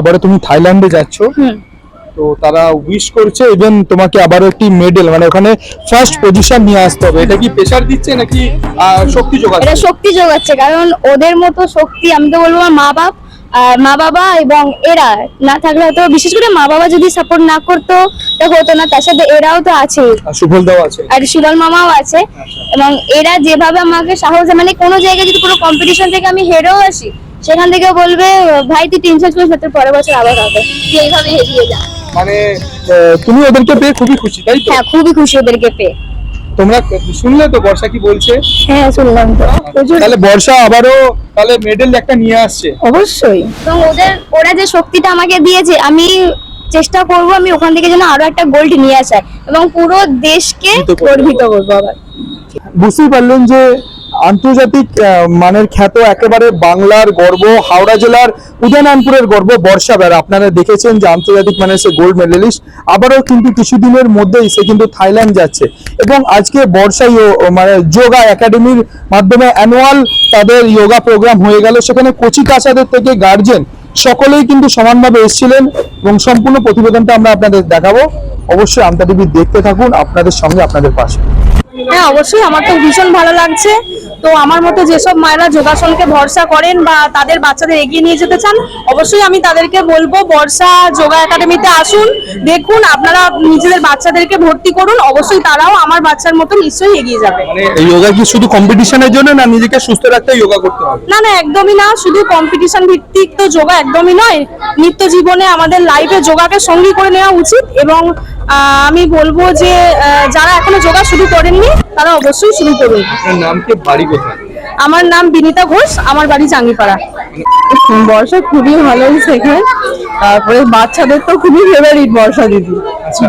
আবারও তুমি থাইল্যান্ডে যাচ্ছ। তো তারা উইশ করছে ইভেন তোমাকে আবারও একটি মেডেল মানে ওখানে ফার্স্ট পজিশন নিয়ে আসতে হবে। এটা কি প্রেশার দিচ্ছে নাকি শক্তি এটা শক্তি যোগাচ্ছে কারণ ওদের মতো শক্তি আমি তো বলব মা বাপ আর মা বাবা এবং এরা না থাকলে হয়তো বিশেষ করে মা বাবা যদি সাপোর্ট না করতো তো হতো না। তার সাথে এরাও তো আছে। আর সুফল দাও আছে। আর সুবল মামাও আছে। এবং এরা যেভাবে আমাকে সাহস মানে কোনো জায়গায় যদি কোনো কম্পিটিশন থেকে আমি হেরেও আসি সেখান থেকে বলবে ভাই তুই টেনশন করিস না, তোর পরের বছর আবার হবে। তুই এইভাবে এগিয়ে যা। মানে তুমি ওদেরকে পেয়ে খুবই খুশি তাই তো? হ্যাঁ খুবই খুশি ওদেরকে পেয়ে। তোমরা শুনলে তো বর্ষা কি বলছে? হ্যাঁ শুনলাম তো। তাহলে বর্ষা আবারও তাহলে মেডেল একটা নিয়ে আসছে। অবশ্যই। এবং ওদের ওরা যে শক্তিটা আমাকে দিয়েছে আমি চেষ্টা করব আমি ওখান থেকে যেন আরও একটা গোল্ড নিয়ে আসার। এবং পুরো দেশকে গর্বিত করব। গর্বিত করব আবার। বুঝতেই পারলেন যে আন্তর্জাতিক মানের খ্যাত একেবারে বাংলার গর্ব হাওড়া জেলার উদয়নারায়ণপুরের গর্ব বর্ষা বেড়া। আপনারা দেখেছেন যে আন্তর্জাতিক মানের সে গোল্ড মেডেলিস্ট, আবারও কিন্তু কিছুদিনের মধ্যেই সে কিন্তু থাইল্যান্ড যাচ্ছে। এবং আজকে বর্ষা মানে যোগা একাডেমির মাধ্যমে অ্যানুয়াল তাদের যোগা প্রোগ্রাম হয়ে গেল। সেখানে কচি কাচাদের থেকে গার্জেন সকলেই কিন্তু সমানভাবে এসেছিলেন এবং সম্পূর্ণ প্রতিবেদনটা আমরা আপনাদের দেখাবো। অবশ্যই আমতা টিভি দেখতে থাকুন, আপনাদের সঙ্গে আপনাদের পাশে। হ্যাঁ অবশ্যই, আমার তো ভীষণ ভালো লাগছে। তো আমার মতো যেসব মায়েরা যোগাসনকে ভরসা করেন বা তাদের বাচ্চাদের এগিয়ে নিয়ে যেতে চান অবশ্যই আমি তাদেরকে বলব বর্ষা যোগা একাডেমিতে আসুন দেখুন আপনারা নিজেদের বাচ্চাদেরকে ভর্তি করুন অবশ্যই তারাও আমার বাচ্চার মতো নিশ্চয়ই এগিয়ে যাবে। মানে যোগা কি শুধু কম্পিটিশনের জন্য না নিজেকে সুস্থ রাখতে যোগা করতে হবে? না না একদমই না শুধু কম্পিটিশন ভিত্তিক তো যোগা একদমই নয় নিত্য জীবনে আমাদের লাইফে যোগাকে সঙ্গী করে নেওয়া উচিত এবং আমি বলব যে যারা এখনও যোগা শুরু করেননি তারা অবশ্যই শুরু করুন। আপনার নাম কি? বাড়ি আমার নাম বিনিতা ঘোষ আমার বাড়ি জাঙ্গিপাড়া। বর্ষা খুবই ভালোই শেখায় তারপরে বাচ্চাদের তো খুবই ফেভারিট বর্ষা দিদি। আচ্ছা।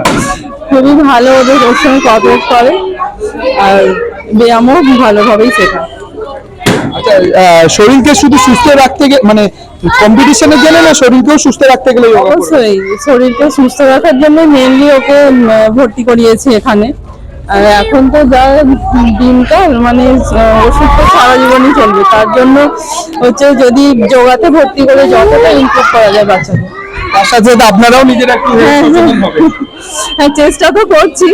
খুবই ভালো ওদের ওর সঙ্গে কোঅপারেট করে। আর ব্যায়ামও ভালোভাবেই শেখায়। শরীরকে শুধু সুস্থ রাখতে গেলে মানে কম্পিটিশনের জন্য না শরীরকেও সুস্থ রাখতে গেলে অবশ্যই শরীরকে সুস্থ রাখার জন্য মেনলি ওকে ভর্তি করিয়েছি এখানে। আর এখন তো যা দিনকাল মানে ওষুধ তো সারা জীবনই চলবে। তার জন্য হচ্ছে যদি যোগাতে ভর্তি করে যতটা ইমপ্রুভ করা যায় বাচ্চাদের। তার সাথে আপনারাও নিজের একটু হ্যাঁ, হবে। হ্যাঁ চেষ্টা তো করছি।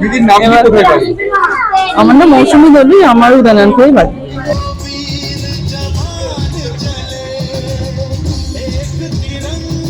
দিদির নাম আমার নাম মৌসুমী দেবী আমার উদানানপুরেই বাড়ি। एक तिरंगा